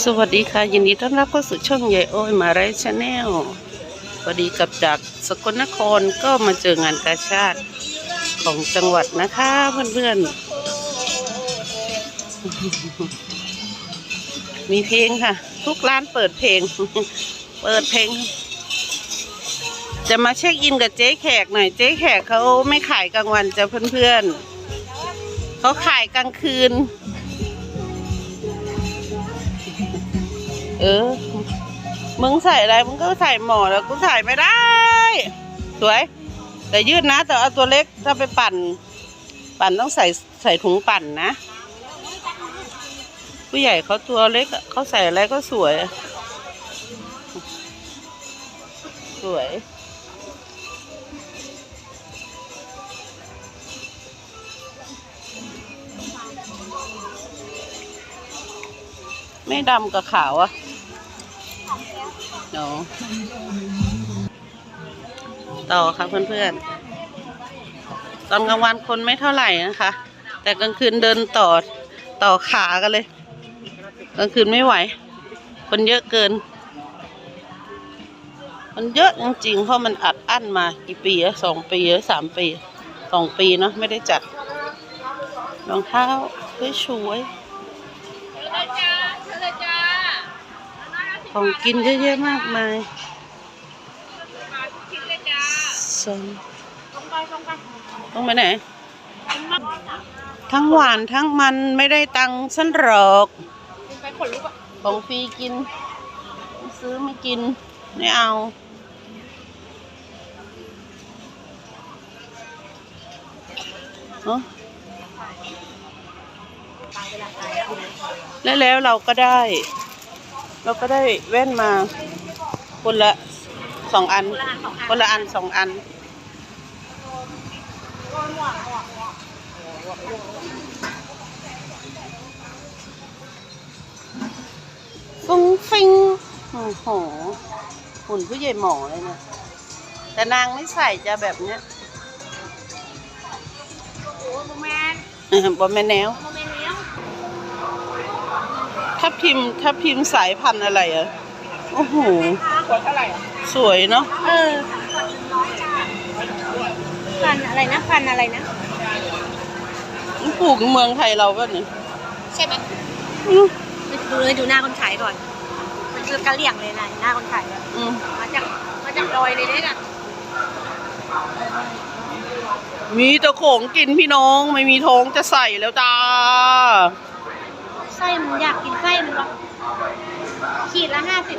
สวัสดีค่ะ ยินดีต้อนรับเข้าสู่ช่องใหญ่โอ้ยมาไรชาแนลพอดีกลับจากสกลนครก็มาเจองานกาชาติของจังหวัดนะคะเพื่อนๆ มีเพลงค่ะ ทุกร้านเปิดเพลง เปิดเพลง จะมาเช็คอินกับเจ๊แขกหน่อย เจ๊แขกเขาไม่ขายกลางวันจ้ะเพื่อนๆเขาขายกลางคืน เออ มึงใส่อะไร มึงก็ใส่หมอแล้วกูใส่ไม่ได้ สวย แต่ยืดนะ แต่เอาตัวเล็กถ้าไปปั่น ปั่นต้องใส่ใส่ถุงปั่นนะ ผู้ใหญ่เขาตัวเล็กเขาใส่อะไรก็สวย สวยไม่ดำกับขาวอะ เนาะต่อค่ะเพื่อนๆ ตอนกลางวันคนไม่เท่าไหร่นะคะ แต่กลางคืนเดินต่อต่อขากันเลย กลางคืนไม่ไหว คนเยอะเกิน มันเยอะจริงๆ เพราะมันอัดอั้นมากี่ปีอะสองปีหรือสามปีสองปีเนาะไม่ได้จัด รองเท้าสวยๆ ของกินเยอะแยะมากมายสนต้องไปไหน ทั้งหวานทั้งมันไม่ได้ตังค์ฉันหรอกของฟรีกิน ซื้อไม่กิน ไม่เอาเอ้าแล้วแล้วเราก็ได้ เราก็ได้แว่นมาคนละสองอัน คนละอันสองอันฟุ้งฟิงโอ้โหหุ่นผู้ใหญ่หมอเลยเนี่ยแต่นางไม่ใส่จะแบบเนี้ยโอ้โมแมนเออบอมแม่แนวโมแมนเลี้ยงถ้าพิมพ์ถ้าพิมพ์สายพันธุ์อะไรอะ โอ้โห ขวดเท่าไหร่สวยเนาะ เออฟันอะไรนะฟันอะไรนะ ปลูกในเมืองไทยเราก็เนี่ยใช่ไหมอืมดูเลยดูหน้าคนขายก่อน มันคือกะเหลี่ยงเลยนะหน้าคนขายอะอืมมาจากมาจากดอยเลยเนี่ยน่ะมีแต่ของกินพี่น้อง ไม่มีท้องจะใส่แล้วจ้า ไส้มันอยากกินไส้มันหรอขีดละห้าสิบ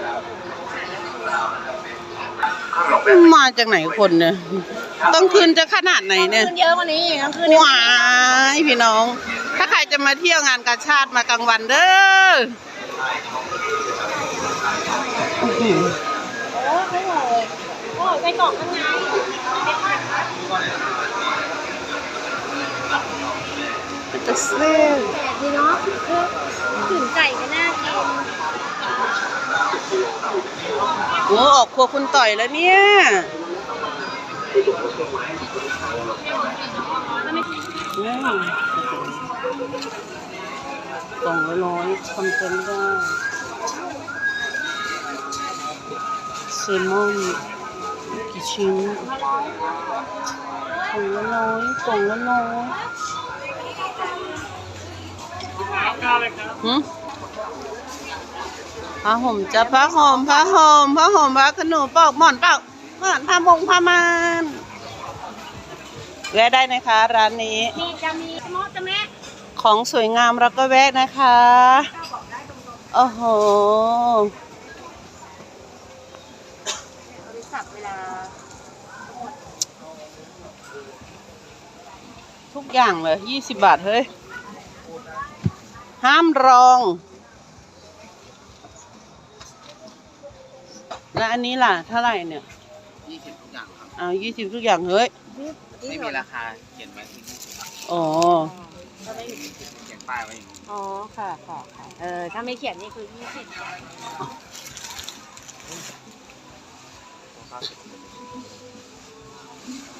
มาจากไหนคนเนี่ยต้องคืนจะขนาดไหนเนี่ยขึ้นเยอะกว่านี้อีกกลางคืนว้ายพี่น้อง ถ้าใครจะมาเที่ยวงานกาชาติมากลางวันเด้ออื้อหือโอ้โหโอ้ใส่กล่องข้างในมันจะเซ่บแปลกดีเนาะ ถึงไก่ก็น่ากินโอ้ออกครัวคุณต่อยแล้วเนี่ยอืมกล่องละร้อยทำเต็มได้เซลมอนกี่ชิ้นกล่องละร้อยกล่องละร้อย หืมผ้าห่มจะผ้าห่มผ้าห่มผ้าห่มผ้าขนูปอกหมอนเปล่าหมอนผ้ามงผ้ามานแวะได้นะคะ ร้านนี้มีจะมีมอจะแม่ของสวยงามเราก็แวะนะคะโอ้โหบริษัทเวลาทุกอย่างเลยยี่สิบบาทเฮ้ย ห้ามรอง แล้วอันนี้ล่ะเท่าไหร่เนี่ยยี่สิบทุกอย่างครับ เอายี่สิบทุกอย่างเฮ้ย ไม่มีราคาเขียนไว้ที่ยี่สิบครับอ๋อเขียนป้ายไว้อย่างนี้อ๋อ ค่ะค่ะค่ะเออ ถ้าไม่เขียนนี่คือยี่สิบ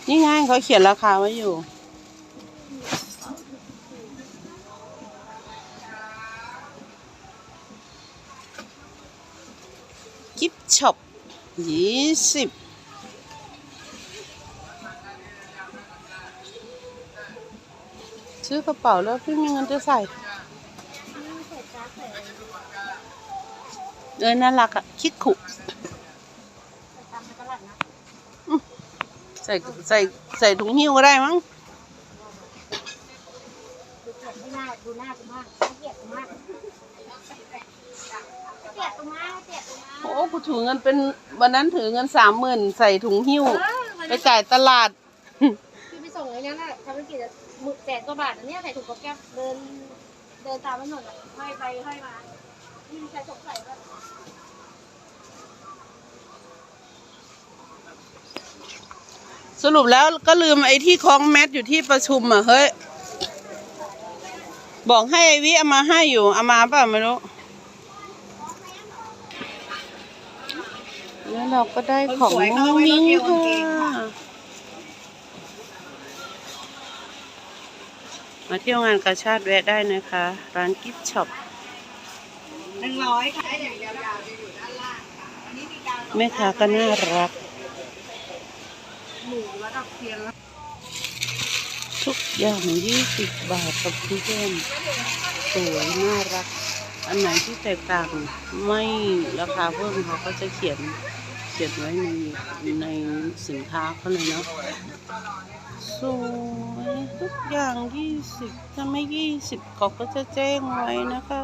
นี่ไงเขาเขียนราคาไว้อยู่ ช็อปยี่สิบซื้อกระเป๋าแล้วพี่มีเงินจะใส่เออน่ารักอะคิกขุใส่ใส่ใส่ถุงหิ้วก็ได้มั้งดูเกลียดไม่น่าดูหน้ากูมากเกลียดกูมากเกลียดกูมากเกลียดกูมา กโอ้กูถือเงินเป็นวันนั้นถือเงินสามหมื่นใส่ถุงหิ้ว ไปจ่ายตลาด พี่ไปส่งไอ้นั่นแหละทำธุรกิจอะหมึกแสนกว่าบาทอันเนี้ยใส่ถุงก๊อบแก๊บเดิน เดินตามถนนอะห้อยไปห้อยมาไม่มีใครสงสัยว่าสรุปแล้วก็ลืมไอ้ที่คล้องแมทอยู่ที่ประชุมอะเฮ้ย บอกให้ไอวิเอามาให้อยู่เอามาเปล่าไม่รู้ แล้วเราก็ได้ของมุ้งมิ้งค่ะ มาเที่ยวงานกาชาติแวะได้นะคะ ร้านกิฟช็อปหนึ่งร้อยค่ะอย่างยาวๆจะอยู่ด้านล่างค่ะอันนี้มีการแม่ค้าก็น่ารัก หมูระดับเทียนแล้วทุกอย่างยี่สิบบาทกับเพื่อนสวยน่ารัก อันไหนที่แตกต่างไม่ราคาเพิ่มเขาก็จะเขียน เขียนไว้ในในสินค้าเขาเลยเนาะสวยทุกอย่างยี่สิบถ้าไม่ยี่สิบเขาก็จะแจ้งไว้นะคะ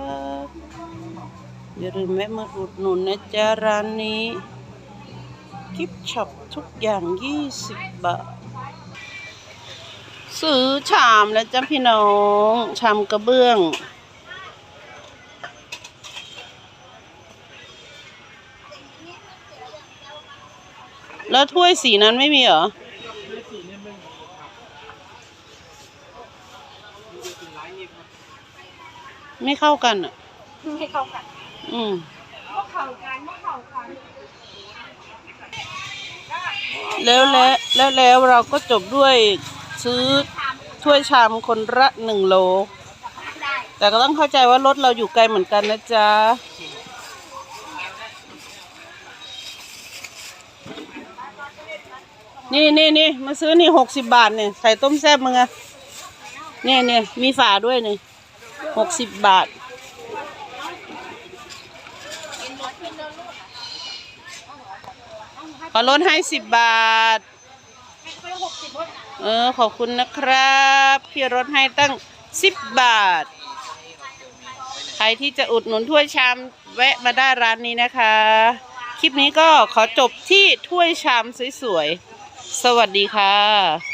อย่าลืมแวะมาอุดหนุนนะจ๊ะร้านนี้กิฟช็อปทุกอย่างยี่สิบบาทซื้อชามแล้วจ้ะพี่น้อง ชามกระเบื้อง แล้วถ้วยสีนั้นไม่มีเหรอไม่เข้ากันอะให้เข้ากัน อืมพวกเข้ากันพวกเข้ากันแล้วแล้วแล้วแล้วเราก็จบด้วยซื้อถ้วยชามคนละหนึ่งโลได้แต่ก็ต้องเข้าใจว่ารถเราอยู่ไกลเหมือนกันนะจ๊ะ นี่นี่นี่มาซื้อนี่หกสิบบาทเนี่ยใส่ต้มแซ่บมึงอะเนี่ยเนี่ยมีฝาด้วยเนี่ยหกสิบบาท ขอลดให้สิบบาท เออ ขอบคุณนะครับ พี่รถให้ตั้งสิบบาท ใครที่จะอุดหนุนถ้วยชามแวะมาได้ร้านนี้นะคะ คลิปนี้ก็ขอจบที่ถ้วยชามสวยๆ สวัสดีค่ะ